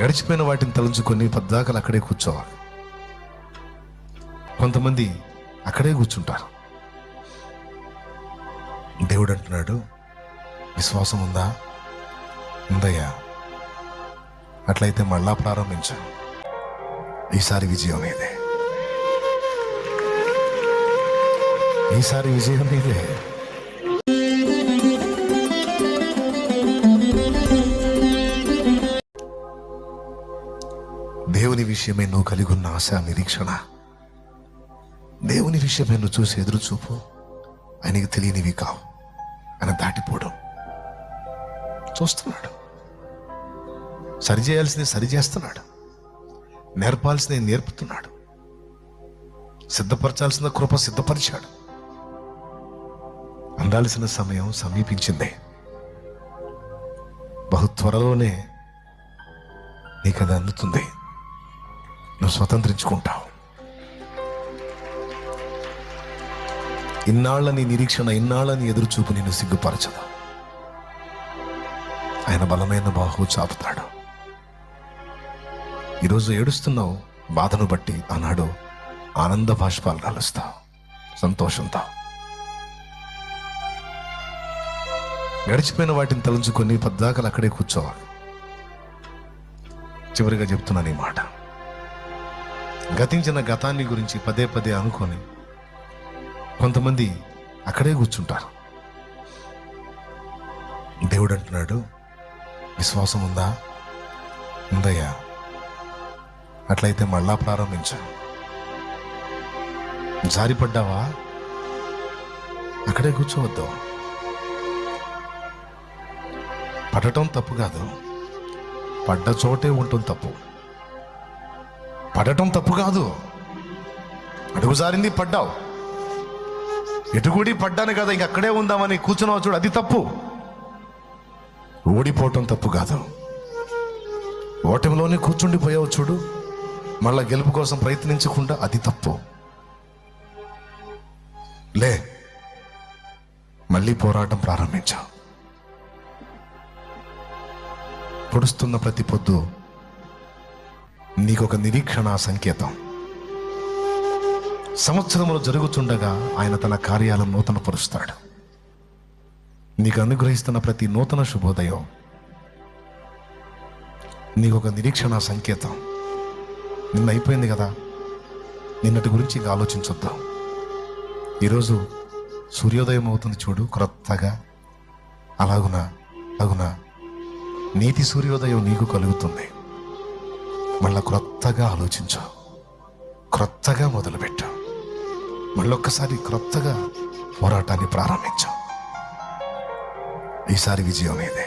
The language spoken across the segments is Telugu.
గడిచిపోయిన వాటిని తలంచుకొని పద్దాకలు అక్కడే కూర్చోవాలి. కొంతమంది అక్కడే కూర్చుంటారు. దేవుడు అంటున్నాడు విశ్వాసం ఉందా? ఉందయ్యా. అట్లయితే మళ్ళా ప్రారంభించాను ఈసారి విజయం ఇదే ఈసారి విజయం ఇదే విషయమే నువ్వు కలిగి ఉన్న ఆశ నిరీక్షణ. దేవుని విషయమే నువ్వు చూసి ఎదురు చూపు ఆయనకి తెలియనివి కావు. ఆయన దాటిపోవడం చూస్తున్నాడు. సరిచేయాల్సింది సరి చేస్తున్నాడు. నేర్పాల్సింది నేర్పుతున్నాడు. సిద్ధపరచాల్సిన కృప సిద్ధపరిచాడు. అందాల్సిన సమయం సమీపించింది. బహు త్వరలోనే నీకు అది అందుతుంది. నువ్వు స్వతంత్రించుకుంటావు. ఇన్నాళ్ళ నీ నిరీక్షణ ఇన్నాళ్ళ నీ ఎదురుచూపు నిన్ను సిగ్గుపరచదు. ఆయన బలమైన బాహు చాపుతాడు. ఈరోజు ఏడుస్తున్నావు బాధను బట్టి ఆనాడు ఆనంద బాష్పాలు కలుస్తావు సంతోషంతో. గడిచిపోయిన వాటిని తలుచుకొని పద్దాకలు అక్కడే కూర్చోవాలి. చివరిగా చెప్తున్నాను ఈ మాట. గతించిన గతాన్ని గురించి పదే పదే అనుకొని కొంతమంది అక్కడే కూర్చుంటారు. దేవుడు అంటున్నాడు విశ్వాసం ఉందా? ఉందయ్యా. అట్లయితే మళ్ళా ప్రారంభించు. జారిపడ్డావా? అక్కడే కూర్చోవద్దు. పడటం తప్పు కాదు. పడ్డ చోటే ఉండటం తప్పు. పడటం తప్పు కాదు. అడుగు జారింది పడ్డావు. ఎటుగుడి పడ్డాను కదా ఇంక అక్కడే ఉందామని కూర్చున్నావు చూడు అది తప్పు. ఓడిపోవటం తప్పు కాదు. ఓటమిలోనే కూర్చుండిపోయావు చూడు మళ్ళా గెలుపు కోసం ప్రయత్నించకుండా అది తప్పు. లే మళ్ళీ పోరాటం ప్రారంభించావు పొడుస్తున్న ప్రతి పొద్దు నీకొక నిరీక్షణ సంకేతం. సంవత్సరములు జరుగుతుండగా ఆయన తన కార్యాలను నూతనపరుస్తాడు. నీకు అనుగ్రహిస్తున్న ప్రతి నూతన శుభోదయం. నీకొక నిరీక్షణ సంకేతం. నిన్న అయిపోయింది కదా? నిన్నటి గురించి ఇంకా ఆలోచించొద్దాం. ఈరోజు సూర్యోదయం అవుతుంది చూడు క్రొత్తగా. అలాగునా? అలాగునా నీతి సూర్యోదయం నీకు కలుగుతుంది. మళ్ళీ క్రొత్తగా ఆలోచించావు క్రొత్తగా మళ్ళీ మళ్ళొక్కసారి క్రొత్తగా పోరాటాన్ని ప్రారంభించాం. ఈసారి విజయం నీదే.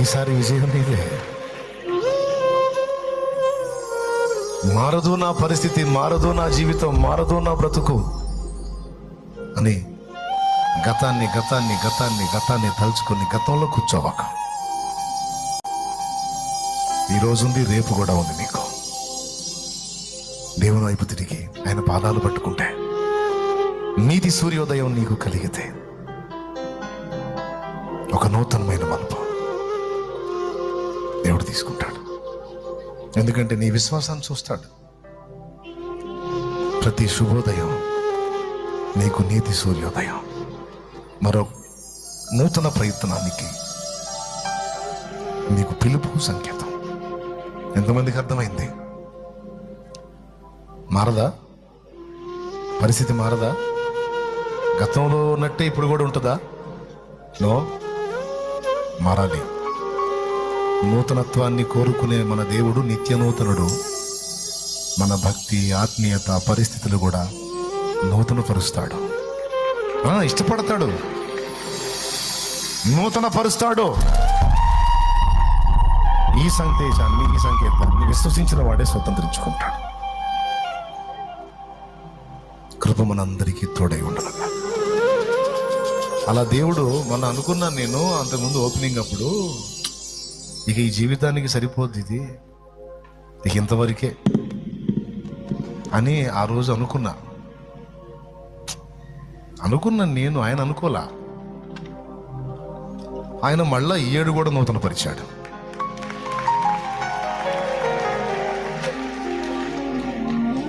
ఈసారి విజయం నీదే. మారదు నా పరిస్థితి మారదు నా జీవితం మారదు నా బ్రతుకు అని గతాన్ని గతాన్ని గతాన్ని గతాన్ని తలుచుకొని గతంలో కూర్చోవాక. ఈ ఉంది రేపు కూడా ఉంది నీకు. దేవుని వైపు తిరిగి ఆయన పాదాలు పట్టుకుంటే నీతి సూర్యోదయం నీకు కలిగితే ఒక నూతనమైన మలుపు దేవుడు తీసుకుంటాడు. ఎందుకంటే నీ విశ్వాసాన్ని చూస్తాడు. ప్రతి శుభోదయం నీకు నీతి సూర్యోదయం. మరో నూతన ప్రయత్నానికి నీకు పిలుపు సంకేతం. ఎంతమందికి అర్థమైంది? మారదా? పరిస్థితి మారదా? గతంలో ఉన్నట్టే ఇప్పుడు కూడా ఉంటుందా? నో? మారాలి. నూతనత్వాన్ని కోరుకునే మన దేవుడు నిత్య నూతనుడు మన భక్తి ఆత్మీయత పరిస్థితులు కూడా నూతనపరుస్తాడు. ఇష్టపడతాడు. నూతన పరుస్తాడు ఈ సందేశాన్ని ఈ సంకేతాన్ని విశ్వసించిన వాడే స్వతంత్రించుకుంటాడు. కృప మనందరికీ తోడై ఉండగా అలా దేవుడు మొన్న అనుకున్నాను నేను అంతకుముందు ఓపెనింగ్ అప్పుడు ఇక ఈ జీవితానికి సరిపోద్ది ఇది. ఇక ఇంతవరకే అని ఆ రోజు అనుకున్నా. అనుకున్నాను నేను ఆయన అనుకోలా. ఆయన మళ్ళా ఈ ఏడు కూడా నూతన పరిచాడు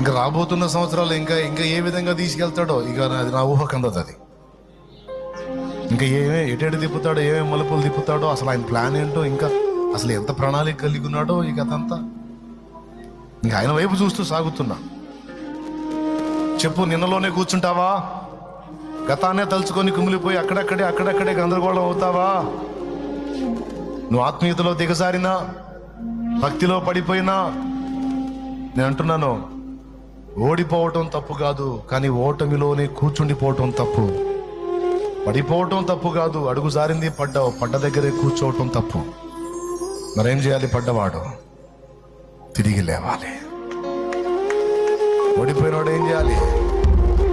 ఇంకా రాబోతున్న సంవత్సరాలు ఇంకా ఇంకా ఏ విధంగా తీసుకెళ్తాడో ఇక అది నా ఊహ కందదు అది. ఇంకా ఏమే ఎటెటు తిప్పుతాడో ఏమేమి మలుపులు తిప్పుతాడో అసలు ఆయన ప్లాన్ ఏంటో ఇంకా అసలు ఎంత ప్రణాళిక కలిగి ఉన్నాడో ఇక అదంతా ఇంకా ఆయన వైపు చూస్తూ సాగుతున్నా. చెప్పు నిన్నలోనే కూర్చుంటావా? గతాన్నే తలుచుకొని కుమిలిపోయి అక్కడక్కడే అక్కడక్కడే గందరగోళం అవుతావా? నువ్వు ఆత్మీయతలో దిగజారినా? భక్తిలో పడిపోయినా? నేను అంటున్నాను ఓడిపోవటం తప్పు కాదు కానీ ఓటమిలోనే కూర్చుండిపోవటం తప్పు. పడిపోవటం తప్పు కాదు అడుగు జారింది పడ్డావు పడ్డ దగ్గరే కూర్చోవటం తప్పు. మరేం చేయాలి పడ్డవాడు? తిరిగి లేవాలి. ఓడిపోయినవాడు ఏం చేయాలి?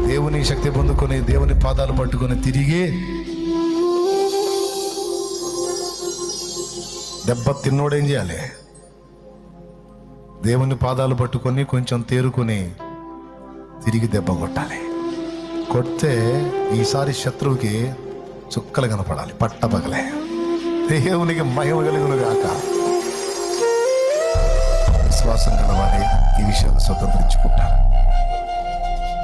దేవుని శక్తి పొందుకొని దేవుని పాదాలు పట్టుకొని తిరిగి దెబ్బ తిన్నోడు ఏం చేయాలి? దేవుని పాదాలు పట్టుకొని కొంచెం తేరుకొని తిరిగి దెబ్బ కొట్టాలి. కొడితే ఈసారి శత్రువుకి చుక్కలు కనపడాలి పట్టపగలే దేవునికి మహిమ కలుగును గాక. విశ్వాసం కలవాలి ఈ విషయాలు స్వతంత్రించుకుంటారు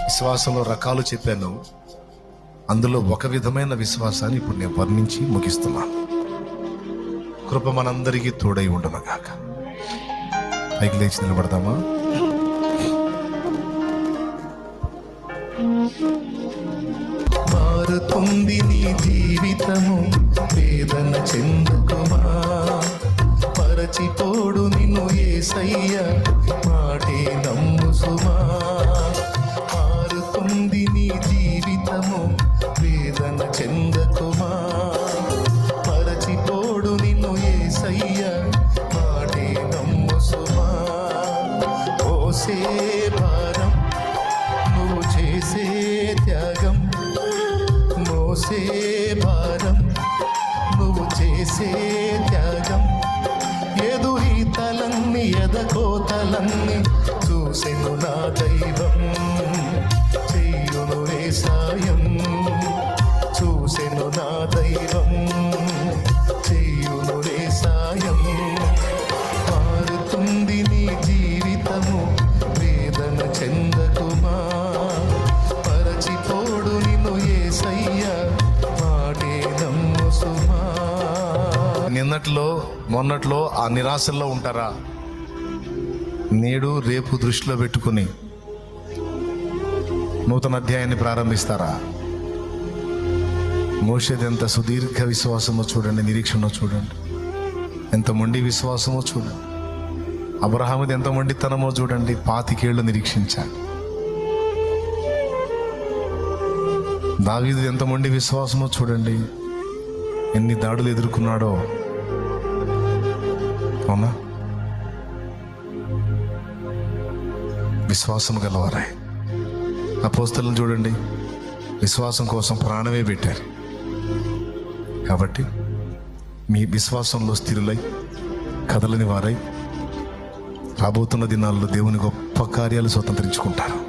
విశ్వాసంలో రకాలు చెప్పాను. అందులో ఒక విధమైన విశ్వాసాన్ని ఇప్పుడు నేను వర్ణించి ముగిస్తున్నాను. కృప మనందరికీ తోడై ఉండను గాక. పైకి లేచి నిలబడదామా? మారుతుంది నీ జీవితము వేదన చెందుకుమా? మరచిపోడు నిన్ను ఏసయ్య మాటే నమ్ము సుమా మారుతుంది నీ జీవితము వేదన చెందకుమా? భారం నువ్వు చేసే త్యాగం. ఎదురీతలన్నీ ఎదకోతలన్నీ చూసెను నా దైవం. చెయ్యును సాయం చూసెను నా దైవం. మొన్నట్లో ఆ నిరాశల్లో ఉంటారా? నేడు రేపు దృష్టిలో పెట్టుకుని నూతన అధ్యాయాన్ని ప్రారంభిస్తారా? మోషేది ఎంత సుదీర్ఘ విశ్వాసమో చూడండి నిరీక్షణ చూడండి. ఎంత మొండి విశ్వాసమో చూడండి. అబ్రహాముది ఎంత మొండితనమో చూడండి పాతికేళ్ళు నిరీక్షించాలి. దావీది ఎంత మొండి విశ్వాసమో చూడండి ఎన్ని దాడులు ఎదుర్కొన్నాడో అవునా విశ్వాసం గలవారాయి అపోస్తలను చూడండి. విశ్వాసం కోసం ప్రాణమే పెట్టారు. కాబట్టి మీ విశ్వాసంలో స్థిరులై కదలని వారై రాబోతున్న దినాల్లో దేవుని గొప్ప కార్యాలు స్వతంత్రించుకుంటారు.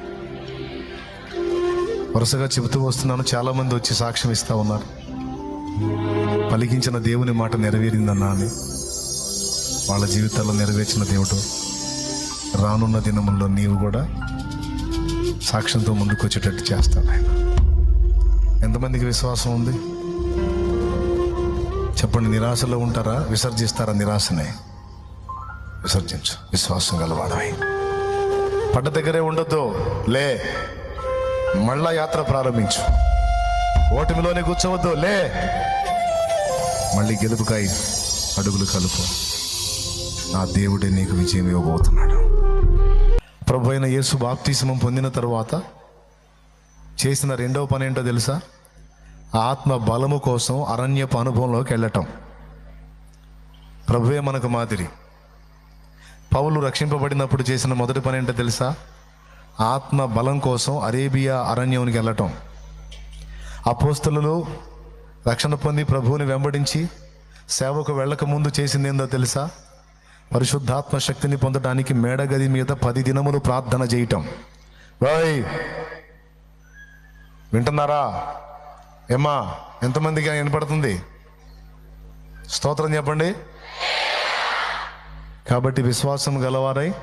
వరుసగా చెబుతూ వస్తున్నాను. చాలామంది వచ్చి సాక్ష్యం ఇస్తూ ఉన్నారు. పలికించిన దేవుని మాట నెరవేరిందన్నా అని. వాళ్ళ జీవితాల్లో నెరవేర్చిన దేవుడు. రానున్న దినముల్లో నీవు కూడా సాక్ష్యంతో ముందుకు వచ్చేటట్టు చేస్తాను ఆయన ఎంతమందికి విశ్వాసం ఉంది? చెప్పండి నిరాశలో ఉంటారా? విసర్జిస్తారా నిరాశనే? విసర్జించు. విశ్వాసం గలవాడమై పడ్డ దగ్గరే ఉండొద్దు. లే. మళ్ళా యాత్ర ప్రారంభించు. ఓటమిలోనే కూర్చోవద్దు. లే. మళ్ళీ గెలుపుకాయి అడుగులు కలుపు. నా దేవుడే నీకు విజయం ఇవ్వబోతున్నాడు. ప్రభు అయిన యేసు బాప్తిస్మం పొందిన తరువాత చేసిన రెండవ పని ఏంటో తెలుసా? ఆత్మ బలము కోసం అరణ్యపు అనుభవంలోకి వెళ్ళటం. ప్రభువే మనకు మాదిరి. పౌలు రక్షింపబడినప్పుడు చేసిన మొదటి పని ఏంటో తెలుసా? ఆత్మ బలం కోసం అరేబియా అరణ్యానికి వెళ్ళటం. అపోస్తలు రక్షణ పొంది ప్రభువుని వెంబడించి సేవకు వెళ్ళక ముందు చేసింది ఏందో తెలుసా? పరిశుద్ధాత్మ శక్తిని పొందడానికి మేడగది మీద పది దినములు ప్రార్థన చేయటం. రాయ్ వింటున్నారా? ఏమ్మా ఎంతమందికి వినపడుతుంది? స్తోత్రం చెప్పండి. కాబట్టి విశ్వాసం గలవారై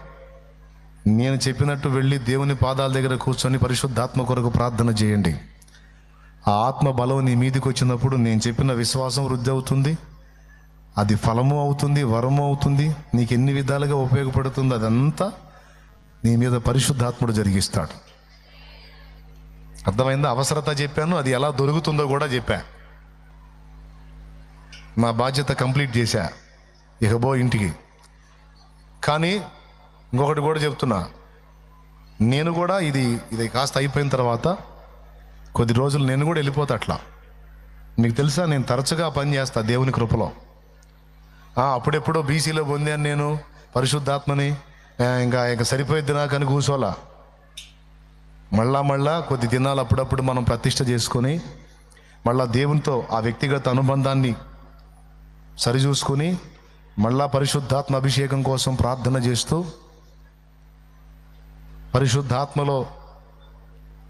నేను చెప్పినట్టు వెళ్ళి దేవుని పాదాల దగ్గర కూర్చొని పరిశుద్ధాత్మ కొరకు ప్రార్థన చేయండి. ఆ ఆత్మ బలం నీ మీదకి వచ్చినప్పుడు నేను చెప్పిన విశ్వాసం వృద్ధి అవుతుంది. అది ఫలము అవుతుంది వరము అవుతుంది. నీకు ఎన్ని విధాలుగా ఉపయోగపడుతుంది అదంతా నీ మీద పరిశుద్ధాత్ముడు జరిగిస్తాడు. అర్థమైందా? అవసరత చెప్పాను అది ఎలా దొరుకుతుందో కూడా చెప్పా. నా బాధ్యత కంప్లీట్ చేశా ఇహబో ఇంటికి. కానీ ఇంకొకటి కూడా చెప్తున్నా. నేను కూడా ఇది ఇది కాస్త అయిపోయిన తర్వాత కొద్ది రోజులు నేను కూడా వెళ్ళిపోతా అట్లా. మీకు తెలుసా నేను తరచుగా పని చేస్తా దేవుని కృపలో. అప్పుడెప్పుడో బీసీలో పొందాను నేను పరిశుద్ధాత్మని. ఇంకా ఇంకా సరిపోయిద్ది అని కూర్చోలా మళ్ళా మళ్ళా కొద్ది దినాలు అప్పుడప్పుడు మనం ప్రతిష్ట చేసుకొని మళ్ళా దేవునితో ఆ వ్యక్తిగత అనుబంధాన్ని సరిచూసుకొని మళ్ళా పరిశుద్ధాత్మ అభిషేకం కోసం ప్రార్థన చేస్తూ పరిశుద్ధాత్మలో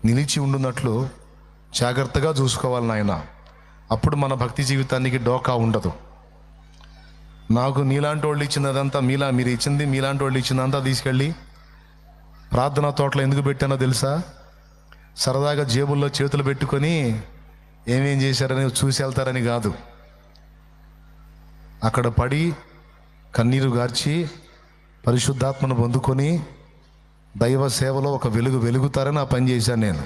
నిలిచి ఉండున్నట్లు జాగ్రత్తగా చూసుకోవాలి నాయన. అప్పుడు మన భక్తి జీవితానికి డోకా ఉండదు. నాకు నీలాంటి వాళ్ళు ఇచ్చినదంతా మీలా మీరు ఇచ్చింది మీలాంటి వాళ్ళు ఇచ్చిందంతా తీసుకెళ్ళి ప్రార్థనా తోటలో ఎందుకు పెట్టానో తెలుసా? సరదాగా జేబుల్లో చేతులు పెట్టుకొని ఏమేం చేశారని చూసి వెళ్తారని కాదు. అక్కడ పడి కన్నీరు గార్చి పరిశుద్ధాత్మను పొందుకొని దైవ సేవలో ఒక వెలుగు వెలుగుతారని ఆ పని చేశాను నేను.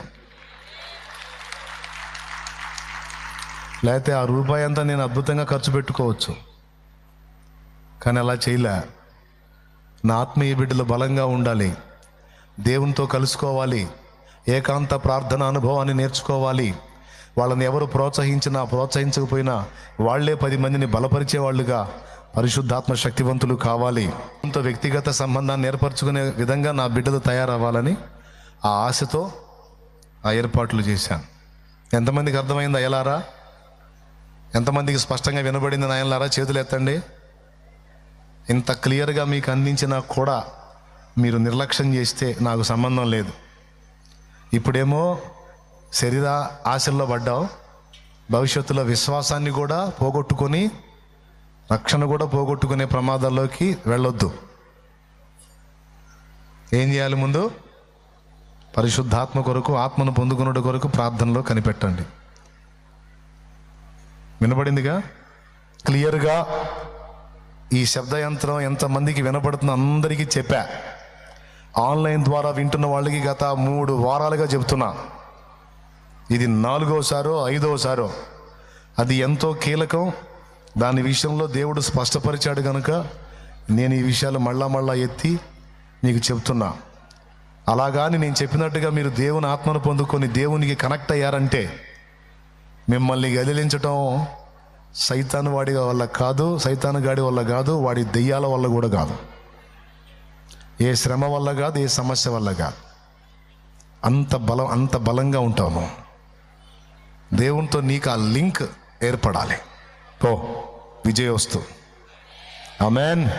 లేకపోతే ఆ రూపాయి అంతా నేను అద్భుతంగా ఖర్చు పెట్టుకోవచ్చు. కానీ అలా చేయలే. నా ఆత్మీయ బిడ్డలు బలంగా ఉండాలి. దేవునితో కలుసుకోవాలి. ఏకాంత ప్రార్థన అనుభవాన్ని నేర్చుకోవాలి. వాళ్ళని ఎవరు ప్రోత్సహించినా ప్రోత్సహించకపోయినా వాళ్ళే పది మందిని బలపరిచే వాళ్ళుగా పరిశుద్ధాత్మ శక్తివంతులు కావాలి. కొంత వ్యక్తిగత సంబంధాన్ని ఏర్పరచుకునే విధంగా నా బిడ్డలు తయారవ్వాలని ఆ ఆశతో ఆ ఏర్పాట్లు చేశాను. ఎంతమందికి అర్థమైంది అయ్యలారా? ఎంతమందికి స్పష్టంగా వినబడింది నాయనలారా? చేతులు ఎత్తండి. ఇంత క్లియర్గా మీకు అందించినా కూడా మీరు నిర్లక్ష్యం చేస్తే నాకు సంబంధం లేదు. ఇప్పుడేమో శరీర ఆశల్లో పడ్డావు. భవిష్యత్తులో విశ్వాసాన్ని కూడా పోగొట్టుకొని రక్షణ కూడా పోగొట్టుకునే ప్రమాదాల్లోకి వెళ్ళొద్దు. ఏం చేయాలి ముందు? పరిశుద్ధాత్మ కొరకు ఆత్మను పొందుకున్నట్టు కొరకు ప్రార్థనలో కనిపెట్టండి. వినబడిందిగా క్లియర్గా ఈ శబ్ద యంత్రం ఎంతమందికి వినపడుతుందో అందరికీ చెప్పా. ఆన్లైన్ ద్వారా వింటున్న వాళ్ళకి గత మూడు వారాలుగా చెప్తున్నా ఇది నాలుగోసారో ఐదోసారో. అది ఎంతో కీలకం. దాని విషయంలో దేవుడు స్పష్టపరిచాడు కనుక నేను ఈ విషయాలు మళ్ళా మళ్ళా ఎత్తి మీకు చెప్తున్నా. అలాగాని నేను చెప్పినట్టుగా మీరు దేవుని ఆత్మను పొందుకొని దేవునికి కనెక్ట్ అయ్యారంటే మిమ్మల్ని గదిలించటం సైతాను వాడి వల్ల కాదు సైతాను గాడి వల్ల కాదు వాడి దెయ్యాల వల్ల కూడా కాదు. ఏ శ్రమ వల్ల కాదు ఏ సమస్య వల్ల కాదు. అంత బలం అంత బలంగా ఉంటాము దేవునితో నీకు ఆ లింక్ ఏర్పడాలి. పో విజయోస్తు ఆమెన్.